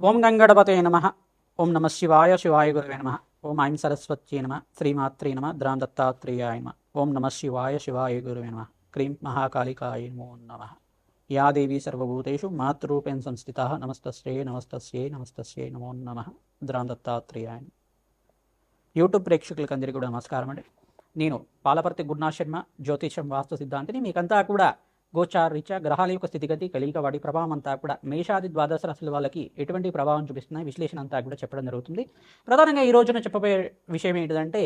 ఓం గంగడపతే నమ. ఓం నమ శివాయ శివాయ గురువే నమ. ఓం ఐం సరస్వత్యే నమ. శ్రీమాత్రే నమ. ద్రాం దత్తాత్రేయాయ నమ. ఓం నమ శివాయ శివాయ గురువే నమ. క్రీం మహాకాళికాయ నమో నమ. యా దేవీ సర్వభూతేషు మాతృరూపేణ సంస్థిత. నమస్తస్యై నమస్తస్యే నమస్తస్యే నమో నమ. ద్రాం దత్తాత్రేయాయ యూట్యూబ్ ప్రేక్షకులకు అందరికీ కూడా నమస్కారం అండి. నేను పాలపర్తి గురునాథ్ శర్మ జ్యోతిషం వాస్తు సిద్ధాంతిని మీకంతా కూడా గోచార్ రీత్యా గ్రహాల యొక్క స్థితిగతి కలిగిక వాటి ప్రభావం అంతా కూడా మేషాది ద్వాదశ రాశుల వాళ్ళకి ఎటువంటి ప్రభావం చూపిస్తున్నాయి? విశ్లేషణ అంతా కూడా చెప్పడం జరుగుతుంది. ప్రధానంగా ఈ రోజున చెప్పబోయే విషయం ఏంటంటే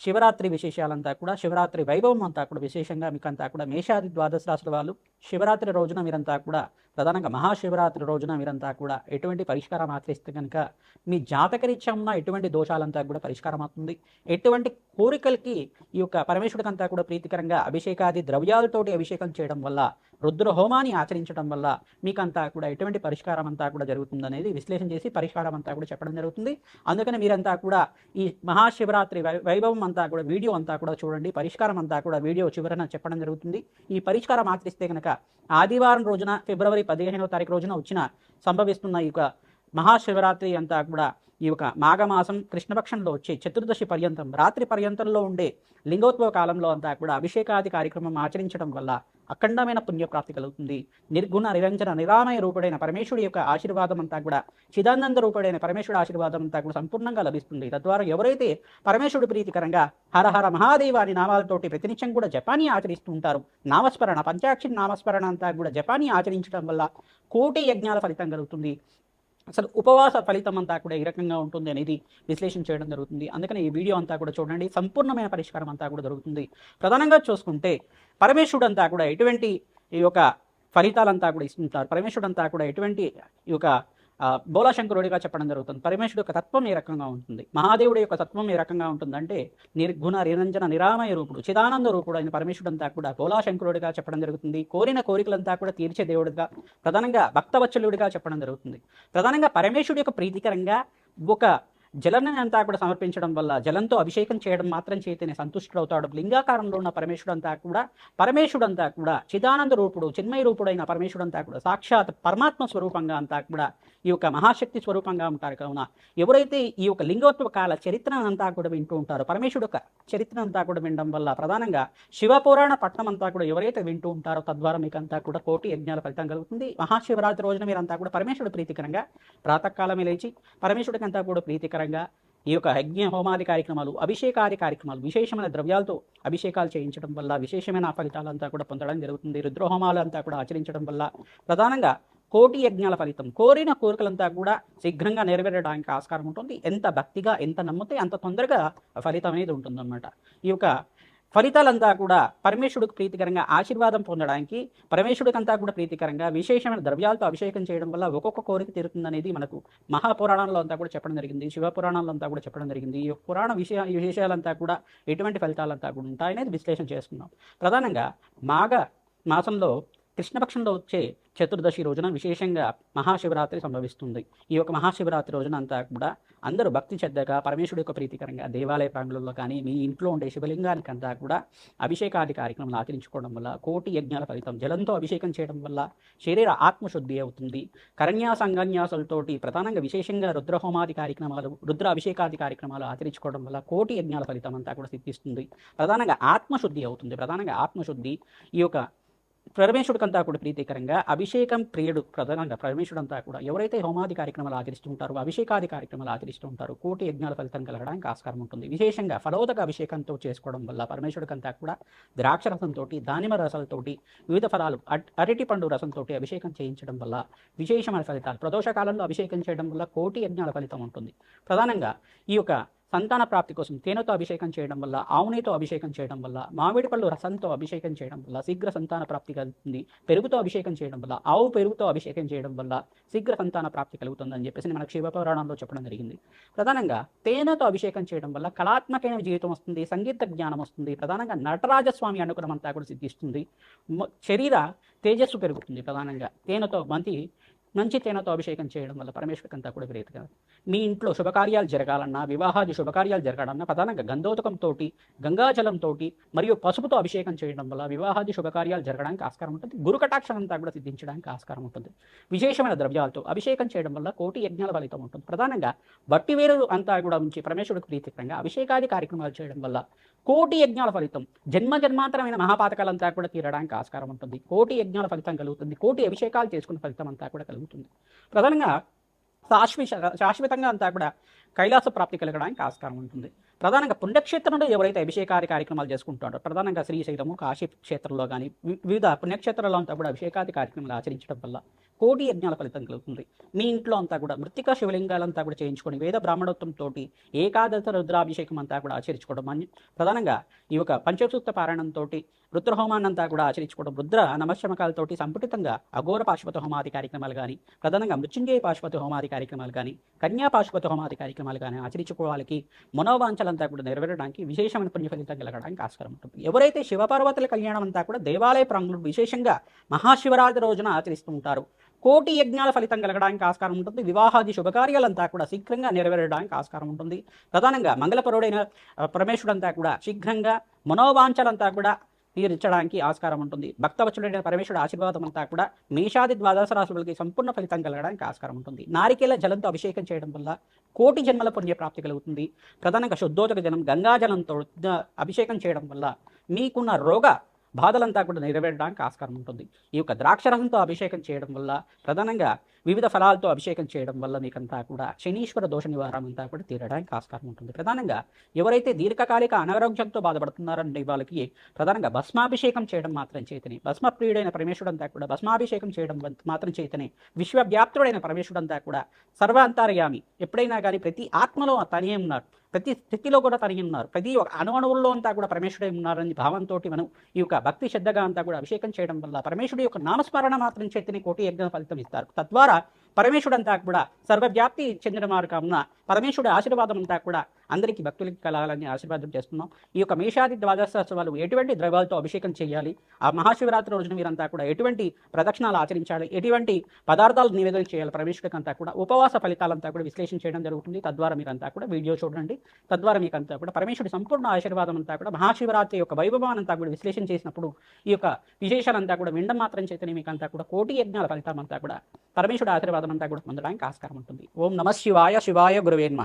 శివరాత్రి విశేషాలంతా కూడా శివరాత్రి వైభవం అంతా కూడా విశేషంగా మీకంతా కూడా మేషాది ద్వాదశ రాశుల వాళ్ళు శివరాత్రి రోజున మీరంతా కూడా ప్రధానంగా మహాశివరాత్రి రోజున మీరంతా కూడా ఎటువంటి పరిష్కారం ఆచరిస్తే కనుక మీ జాతకరీత్యా ఉన్న ఎటువంటి దోషాలంతా కూడా పరిష్కారం అవుతుంది. ఎటువంటి కోరికలకి ఈ యొక్క పరమేశ్వరుడికంతా కూడా ప్రీతికరంగా అభిషేకాది ద్రవ్యాలతోటి అభిషేకం చేయడం వల్ల రుద్ర హోమాన్ని ఆచరించడం వల్ల మీకంతా కూడా ఎటువంటి పరిష్కారం అంతా కూడా జరుగుతుందనేది విశ్లేషణ చేసి పరిష్కారం అంతా కూడా చెప్పడం జరుగుతుంది. అందుకని మీరంతా కూడా ఈ మహాశివరాత్రి వై- వైభవం అంతా కూడా వీడియో అంతా కూడా చూడండి. పరిష్కారం అంతా కూడా వీడియో చివరన చెప్పడం జరుగుతుంది. ఈ పరిష్కారం ఆచరిస్తే కనుక ఆదివారం రోజున ఫిబ్రవరి పదిహేనవ తారీఖు రోజున వచ్చిన సంభవిస్తున్న ఈ మహాశివరాత్రి అంతా కూడా ఈ యొక్క మాఘమాసం కృష్ణపక్షంలో వచ్చే చతుర్దశి పర్యంతం రాత్రి పర్యంతంలో ఉండే లింగోత్వ కాలంలో అంతా కూడా అభిషేకాది కార్యక్రమం ఆచరించడం వల్ల అఖండమైన పుణ్యప్రాప్తి కలుగుతుంది. నిర్గుణ నిరంజన నిరామయ రూపుడైన పరమేశ్వరుడి యొక్క ఆశీర్వాదం అంతా కూడా చిదానంద రూపుడైన పరమేశ్వరుడు ఆశీర్వాదం అంతా కూడా సంపూర్ణంగా లభిస్తుంది. తద్వారా ఎవరైతే పరమేశ్వరుడు ప్రీతికరంగా హర హర మహాదేవ అని నామాలతోటి ప్రతినిత్యం కూడా జపానీ ఆచరిస్తూ ఉంటారు నామస్మరణ పంచాక్షరి నామస్మరణ అంతా కూడా జపానీ ఆచరించడం వల్ల కోటి యజ్ఞాల ఫలితం కలుగుతుంది. అసలు ఉపవాస ఫలితం అంతా కూడా ఏ రకంగా ఉంటుంది అనేది విశ్లేషణ చేయడం జరుగుతుంది. అందుకని ఈ వీడియో అంతా కూడా చూడండి. సంపూర్ణమైన పరిష్కారం అంతా కూడా దొరుకుతుంది. ప్రధానంగా చూసుకుంటే పరమేశ్వరుడు అంతా కూడా ఎటువంటి ఈ యొక్క ఫలితాలంతా కూడా ఇస్తుంటారు. పరమేశ్వరుడు అంతా కూడా ఎటువంటి ఈ యొక్క బోలాశంకరుడిగా చెప్పడం జరుగుతుంది. పరమేశ్వరుడు యొక్క తత్వం ఏ రకంగా ఉంటుంది? మహాదేవుడి యొక్క తత్వం ఏ రకంగా ఉంటుందంటే నిర్గుణ నిరంజన నిరామయ రూపుడు చిదానంద రూపుడు అయిన పరమేశ్వరుడు అంతా కూడా బోలాశంకరుడిగా చెప్పడం జరుగుతుంది. కోరిన కోరికలంతా కూడా తీర్చే దేవుడిగా ప్రధానంగా భక్తవత్సలుడిగా చెప్పడం జరుగుతుంది. ప్రధానంగా పరమేశ్వరుడు యొక్క ప్రీతికరంగా ఒక జలాన్ని అంతా కూడా సమర్పించడం వల్ల జలంతో అభిషేకం చేయడం మాత్రం చేతనే సంతుష్టుడవుతాడు. లింగాకారంలో ఉన్న పరమేశ్వరుడు అంతా కూడా పరమేశ్వరుడు అంతా కూడా చిదానంద రూపుడు చిన్మయ రూపుడైన పరమేశ్వరుడు అంతా కూడా సాక్షాత్ పరమాత్మ స్వరూపంగా అంతా కూడా ఈ యొక్క మహాశక్తి స్వరూపంగా ఉంటారు. కావున ఎవరైతే ఈ యొక్క లింగోత్వ కాల చరిత్రను అంతా కూడా వింటూ ఉంటారో పరమేశ్వరుడు యొక్క చరిత్ర అంతా కూడా వినడం వల్ల ప్రధానంగా శివపురాణ పట్టణం అంతా కూడా ఎవరైతే వింటూ ఉంటారో తద్వారా మీకు అంతా కూడా కోటి యజ్ఞాల ఫలితం కలుగుతుంది. మహాశివరాత్రి రోజున మీరంతా కూడా పరమేశ్వరుడు ప్రీతికరంగా ప్రాతకాలమే లేచి పరమేశ్వరుడికి అంతా కూడా ప్రీతికరంగా ఈ యొక్క యజ్ఞ హోమాది కార్యక్రమాలు అభిషేకాది కార్యక్రమాలు విశేషమైన ద్రవ్యాలతో అభిషేకాలు చేయించడం వల్ల విశేషమైన ఫలితాలంతా కూడా పొందడం జరుగుతుంది. రుద్రహోమాలు అంతా కూడా ఆచరించడం వల్ల ప్రధానంగా కోటి యజ్ఞాల ఫలితం కోరిన కోరికలంతా కూడా శీఘ్రంగా నెరవేరడానికి ఆస్కారం ఉంటుంది. ఎంత భక్తిగా ఎంత నమ్మితే అంత తొందరగా ఫలితం అనేది ఉంటుందన్నమాట. ఈ యొక్క ఫలితాలంతా కూడా పరమేశ్వరుడికి ప్రీతికరంగా ఆశీర్వాదం పొందడానికి పరమేశ్వరుడికంతా కూడా ప్రీతికరంగా విశేషమైన ద్రవ్యాలతో అభిషేకం చేయడం వల్ల ఒక్కొక్క కోరిక తీరుతుందనేది మనకు మహాపురాణంలో అంతా కూడా చెప్పడం జరిగింది. శివపురాణంలో అంతా కూడా చెప్పడం జరిగింది. ఈ పురాణ విషయ ఈ విశేషాలంతా కూడా ఎటువంటి ఫలితాలంతా కూడా ఉంటాయనేది విశ్లేషణ చేసుకున్నాం. ప్రధానంగా మాఘ మాసంలో కృష్ణపక్షంలో వచ్చే చతుర్దశి రోజున విశేషంగా మహాశివరాత్రి సంభవిస్తుంది. ఈ యొక్క మహాశివరాత్రి రోజున అంతా కూడా అందరూ భక్తి శ్రద్ధగా పరమేశ్వరుడు యొక్క ప్రీతికరంగా దేవాలయ ప్రాంగణంలో కానీ మీ ఇంట్లో ఉండే శివలింగానికి అంతా కూడా అభిషేకాది కార్యక్రమాలు ఆచరించుకోవడం వల్ల కోటి యజ్ఞాల ఫలితం జలంతో అభిషేకం చేయడం వల్ల శరీర ఆత్మశుద్ధి అవుతుంది. కరణ్యాస అంగన్యాసాలతోటి ప్రధానంగా విశేషంగా రుద్రహోమాది కార్యక్రమాలు రుద్ర అభిషేకాది కార్యక్రమాలు ఆచరించుకోవడం వల్ల కోటి యజ్ఞాల ఫలితం అంతా కూడా సిద్ధిస్తుంది. ప్రధానంగా ఆత్మశుద్ధి అవుతుంది. ప్రధానంగా ఆత్మశుద్ధి ఈ యొక్క పరమేశ్వరుడికంతా కూడా ప్రీతికరంగా అభిషేకం ప్రియుడు ప్రధానంగా పరమేశ్వరుడంతా కూడా ఎవరైతే హోమాది కార్యక్రమాలు ఆచరిస్తూ ఉంటారో అభిషేకాది కార్యక్రమాలు ఆచరిస్తూ ఉంటారో కోటి యజ్ఞాల ఫలితం కలగడానికి ఆస్కారం ఉంటుంది. విశేషంగా ఫలోదక అభిషేకంతో చేసుకోవడం వల్ల పరమేశ్వరుడికంతా కూడా ద్రాక్షరసంతో దానిమ రసాలతోటి వివిధ ఫలాలు అరటి పండు రసంతో అభిషేకం చేయించడం వల్ల విశేషమైన ఫలితాలు ప్రదోష కాలంలో అభిషేకం చేయడం వల్ల కోటి యజ్ఞాల ఫలితం ఉంటుంది. ప్రధానంగా ఈ యొక్క సంతాన ప్రాప్తి కోసం తేనెతో అభిషేకం చేయడం వల్ల ఆవునేతో అభిషేకం చేయడం వల్ల మామిడి పళ్ళు రసంతో అభిషేకం చేయడం వల్ల శీఘ్ర సంతాన ప్రాప్తి కలుగుతుంది పెరుగుతో అభిషేకం చేయడం వల్ల ఆవు పెరుగుతో అభిషేకం చేయడం వల్ల శీఘ్ర సంతాన ప్రాప్తి కలుగుతుందని చెప్పేసి మనకు శివపురాణంలో చెప్పడం జరిగింది. ప్రధానంగా తేనెతో అభిషేకం చేయడం వల్ల కళాత్మకమైన జీవితం వస్తుంది సంగీత జ్ఞానం వస్తుంది ప్రధానంగా నటరాజస్వామి అనుగ్రహం అంతా కూడా సిద్ధిస్తుంది. శరీర తేజస్సు పెరుగుతుంది ప్రధానంగా. తేనెతో మంచి మంచి తేనెతో అభిషేకం చేయడం వల్ల పరమేశ్వరికంతా కూడా విరేతగా మీ ఇంట్లో శుభకార్యాలు జరగాలన్నా వివాహాది శుభకార్యాలు జరగాలన్నా ప్రధానంగా గంధోదకంతో గంగాజలంతో మరియు పసుపుతో అభిషేకం చేయడం వల్ల వివాహాది శుభకార్యాలు జరగడానికి ఆస్కారం ఉంటుంది. గురు కటాక్షం అంతా కూడా సిద్ధించడానికి ఆస్కారం ఉంటుంది. విశేషమైన ద్రవ్యాలతో అభిషేకం చేయడం వల్ల కోటి యజ్ఞాల ఫలితం ఉంటుంది. ప్రధానంగా బట్టి వేరు అంతా కూడా ఉంచి పరమేశ్వరుడికి ప్రీతికరంగా అభిషేకాది కార్యక్రమాలు చేయడం వల్ల కోటి యజ్ఞాల ఫలితం జన్మ జన్మాంతరమైన మహాపాతకాలంతా కూడా తీరడానికి ఆస్కారం ఉంటుంది. కోటి యజ్ఞాల ఫలితం కలుగుతుంది. కోటి అభిషేకాలు చేసుకున్న ఫలితం అంతా కూడా కలుగుతుంది. ప్రధానంగా శాశ్వత శాశ్వతంగా అంతా కూడా కైలాస ప్రాప్తి కలగడానికి ఆస్కారం ఉంటుంది. ప్రధానంగా పుణ్యక్షేత్రంలో ఎవరైతే అభిషేకాది కార్యక్రమాలు చేసుకుంటారో ప్రధానంగా శ్రీశైలము కాశీ క్షేత్రంలో కానీ వివిధ పుణ్యక్షేత్రాల్లో అంతా కూడా అభిషేకాది కార్యక్రమాలు ఆచరించడం వల్ల కోటి యజ్ఞాల ఫలితం కలుగుతుంది. మీ ఇంట్లో అంతా కూడా మృతిక శివలింగాలంతా కూడా చేయించుకొని వేద బ్రాహ్మణోత్వంతో ఏకాదశ రుద్రాభిషేకం అంతా కూడా ఆచరించుకోవడం ప్రధానంగా ఈ యొక్క పంచసూక్త పారాయణంతో రుద్రహోమాన్ని కూడా ఆచరించుకోవడం రుద్ర నమశమకాలతోటి సంపుటితంగా అఘోర పాశుపత హోమాది కార్యక్రమాలు కానీ ప్రధానంగా మృత్యుంజయ పాశుపత హోమాది కార్యక్రమాలు కానీ కన్యా పాశుపత హోమాది కార్యక్రమాలు కానీ ఆచరించుకోవాలకి మనోవాంఛలంతా కూడా నెరవేరడానికి విశేషమైన పుణ్య ఫలితం కలగడానికి ఆస్కారం ఉంటుంది. ఎవరైతే శివపార్వతుల కళ్యాణం అంతా కూడా దేవాలయ ప్రాంగణంలో విశేషంగా మహాశివరాత్రి రోజున ఆచరిస్తూ ఉంటారు కోటి యజ్ఞాల ఫలితం కలగడానికి ఆస్కారం ఉంటుంది వివాహాది శుభకార్యాలంతా కూడా శీఘ్రంగా నెరవేరడానికి ఆస్కారం ఉంటుంది. ప్రధానంగా మంగళపరుడైన పరమేశ్వరుడంతా కూడా శీఘ్రంగా మనోవాంఛలంతా కూడా తీర్చడానికి ఆస్కారం ఉంటుంది. భక్తవచుడైన పరమేశ్వరుడు ఆశీర్వాదం అంతా కూడా మేషాది ద్వాదశ రాశులకి సంపూర్ణ ఫలితం కలగడానికి ఆస్కారం ఉంటుంది. నారికేల జలంతో అభిషేకం చేయడం వల్ల కోటి జన్మల పుణ్య ప్రాప్తి కలుగుతుంది. ప్రధానంగా శుద్ధోదక జలం గంగాజలంతో అభిషేకం చేయడం వల్ల మీకున్న రోగ బాధలంతా కూడా నెరవేరడానికి ఆస్కారం ఉంటుంది. ఈ యొక్క ద్రాక్షరసంతో అభిషేకం చేయడం వల్ల ప్రధానంగా వివిధ ఫలాలతో అభిషేకం చేయడం వల్ల మీకంతా కూడా శనీశ్వర దోష నివారణ అంతా కూడా తీరడానికి ఆస్కారం ఉంటుంది. ప్రధానంగా ఎవరైతే దీర్ఘకాలిక అనారోగ్యంతో బాధపడుతున్నారంటే వాళ్ళకి ప్రధానంగా భస్మాభిషేకం చేయడం మాత్రం చేతనే. భస్మప్రియుడైన పరమేశ్వరుడంతా కూడా భస్మాభిషేకం చేయడం మాత్రం చేతనే. విశ్వవ్యాప్తుడైన పరమేశ్వరుడంతా కూడా సర్వాంతర్యామి. ఎప్పుడైనా కానీ ప్రతి ఆత్మలో తనే ఉన్నారు. ప్రతి స్థితిలో కూడా తనిగి ఉన్నారు. ప్రతి ఒక అణువణువుల్లో అంతా కూడా పరమేశ్వరుడే ఉన్నారని భావంతో మనం ఈ యొక్క భక్తి శ్రద్ధగా అంతా కూడా అభిషేకం చేయడం వల్ల పరమేశ్వరుడు యొక్క నామస్మరణ మాత్రం చేతిని కోటి యజ్ఞ ఫలితం ఇస్తారు. తద్వారా పరమేశ్వరుడు అంతా కూడా సర్వవ్యాప్తి చెందిన వారు కావున పరమేశ్వరుడి ఆశీర్వాదం అంతా కూడా అందరికీ భక్తులకి కలాలని ఆశీర్వాదం చేస్తున్నాం. ఈ యొక్క మేషాది ద్వాదశోత్సవాలు ఎటువంటి ద్రవ్యాలతో అభిషేకం చేయాలి? ఆ మహాశివరాత్రి రోజున మీరంతా కూడా ఎటువంటి ప్రదక్షిణాలు ఆచరించాలి? ఎటువంటి పదార్థాలు నివేదన చేయాలి? పరమేశ్వరుడికి అంతా కూడా ఉపవాస ఫలితాలంతా కూడా విశ్లేషణ చేయడం జరుగుతుంది. తద్వారా మీరంతా కూడా వీడియో చూడండి. తద్వారా మీకు అంతా కూడా పరమేశ్వరుడి సంపూర్ణ ఆశీర్వాదం అంతా కూడా మహాశివరాత్రి యొక్క వైభవాన్ని అంతా కూడా విశ్లేషణ చేసినప్పుడు ఈ యొక్క విశేషాలంతా కూడా వినడం మాత్రం చేతనే మీకు అంతా కూడా కోటి యజ్ఞాల ఫలితం అంతా కూడా పరమేశ్వరుడు ఆశీర్వాదం అంతా కూడా పొందడానికి ఆస్కారం ఉంటుంది. ఓం నమ శివాయ శివాయ గురువేన్మ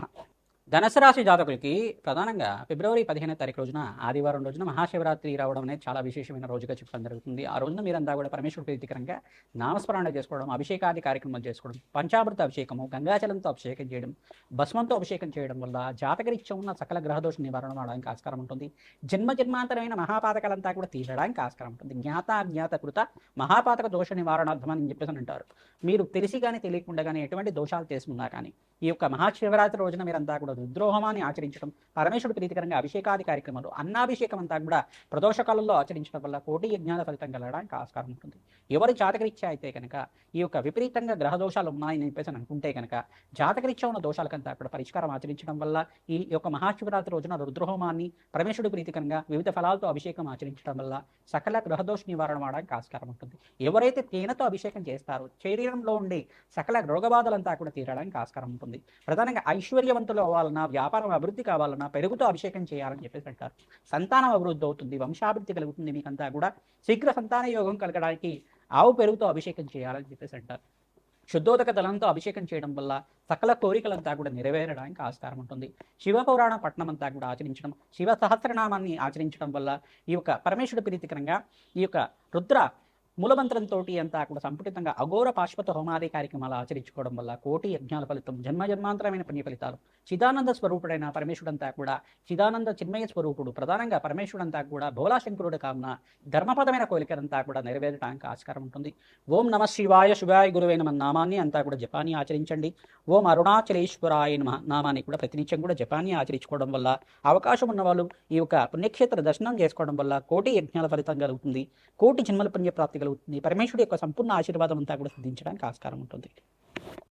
ధనుసు రాశి జాతకులకి ప్రధానంగా ఫిబ్రవరి పదిహేను తారీఖు రోజున ఆదివారం రోజున మహాశివరాత్రి రావడం అనేది చాలా విశేషమైన రోజుగా చెప్పడం జరుగుతుంది. ఆ రోజున మీరంతా కూడా పరమేశ్వర ప్రీతికరంగా నామస్మరణ చేసుకోవడం అభిషేకాది కార్యక్రమాలు చేసుకోవడం పంచామృత అభిషేకము గంగాజలంతో అభిషేకం చేయడం భస్మంతో అభిషేకం చేయడం వల్ల జాతకరీత్యం ఉన్న సకల గ్రహదోష నివారణ అవడానికి ఆస్కారం ఉంటుంది. జన్మ జన్మాంతరమైన మహాపాతకాలంతా కూడా తీరడానికి ఆస్కారం ఉంటుంది. జ్ఞాత అజ్ఞాత కృత మహాపాతక దోష నివారణార్థం అని చెప్పేసి అంటారు. మీరు తెలిసి కానీ తెలియకుండా కానీ ఎటువంటి దోషాలు చేసుకున్నా కానీ ఈ యొక్క మహాశివరాత్రి రోజున మీరంతా కూడా రుద్రోహమాన్ని ఆచరించడం పరమేశ్వరుడు ప్రీతికరంగా అభిషేకాది కార్యక్రమాలు అన్నాభిషేకం అంతా కూడా ప్రదోషకాలంలో ఆచరించడం వల్ల కోటి యజ్ఞాల ఫలితం కలగడానికి ఆస్కారం ఉంటుంది. ఎవరి జాతకరీత్యా అయితే కనుక ఈ యొక్క విపరీతంగా గ్రహ దోషాలు ఉన్నాయని చెప్పేసి అనుకుంటే కనుక జాతకరీత్యా ఉన్న దోషాలకంతా కూడా పరిష్కారం ఆచరించడం వల్ల ఈ యొక్క మహాశివరాత్రి రోజున రుద్రహోమాన్ని పరమేశ్వరుడు ప్రీతికరంగా వివిధ ఫలాలతో అభిషేకం ఆచరించడం వల్ల సకల గ్రహదోష నివారణ అవడానికి ఆస్కారం ఉంటుంది. ఎవరైతే తేనెతో అభిషేకం చేస్తారో శరీరంలో ఉండే సకల రోగబాధలంతా కూడా తీరడానికి ఆస్కారం ఉంటుంది. ప్రధానంగా ఐశ్వర్యవంతులు అవ్వాలన్నా వ్యాపారం అభివృద్ధి కావాలన్నా పెరుగుతో అభిషేకం చేయాలని చెప్పేసి అంటారు. సంతానం అభివృద్ధి అవుతుంది వంశాభివృద్ధి కలుగుతుంది మీకంతా కూడా. శీఘ్ర సంతాన యోగం కలగడానికి ఆవు పెరుగుతో అభిషేకం చేయాలని చెప్పేసి అంటారు. శుద్ధోదక దళంతో అభిషేకం చేయడం వల్ల సకల కోరికలంతా కూడా నెరవేరడానికి ఆస్కారం ఉంటుంది. శివపురాణ పట్నం అంతా కూడా ఆచరించడం శివ సహస్రనామాన్ని ఆచరించడం వల్ల ఈ యొక్క పరమేశ్వరుడు ప్రీతికరంగా ఈ యొక్క రుద్ర మూలమంత్రంతో అంతా కూడా సంపుటితంగా అఘోర పాశ్వత హోమాది కార్యక్రమాలు ఆచరించుకోవడం వల్ల కోటి యజ్ఞాల ఫలితం జన్మ జన్మాంతరమైన పుణ్య ఫలితాలు చిదానంద స్వరూపుడైన పరమేశ్వరుడంతా కూడా చిదానంద చిన్మయ స్వరూపుడు ప్రధానంగా పరమేశ్వరుడంతా కూడా భోలాశంకరుడు కావున ధర్మపదమైన కోరికలంతా కూడా నెరవేరడానికి ఆస్కారం ఉంటుంది. ఓం నమ శివాయ శివాయ గురువైన మన నామాన్ని అంతా కూడా జపాన్ని ఆచరించండి. ఓం అరుణాచలేశ్వరాయ నామాన్ని కూడా ప్రతినిత్యం కూడా జపాన్ని ఆచరించుకోవడం వల్ల అవకాశం ఉన్న వాళ్ళు ఈ యొక్క పుణ్యక్షేత్ర దర్శనం చేసుకోవడం వల్ల కోటి యజ్ఞాల ఫలితం కలుగుతుంది. కోటి జన్మల పుణ్య ప్రాప్తి సిద్ధించగలుగుతుంది పరమేశ్వరుడు యొక్క సంపూర్ణ ఆశీర్వాదం అంతా కూడా సిద్ధించడానికి ఆస్కారం ఉంటుంది.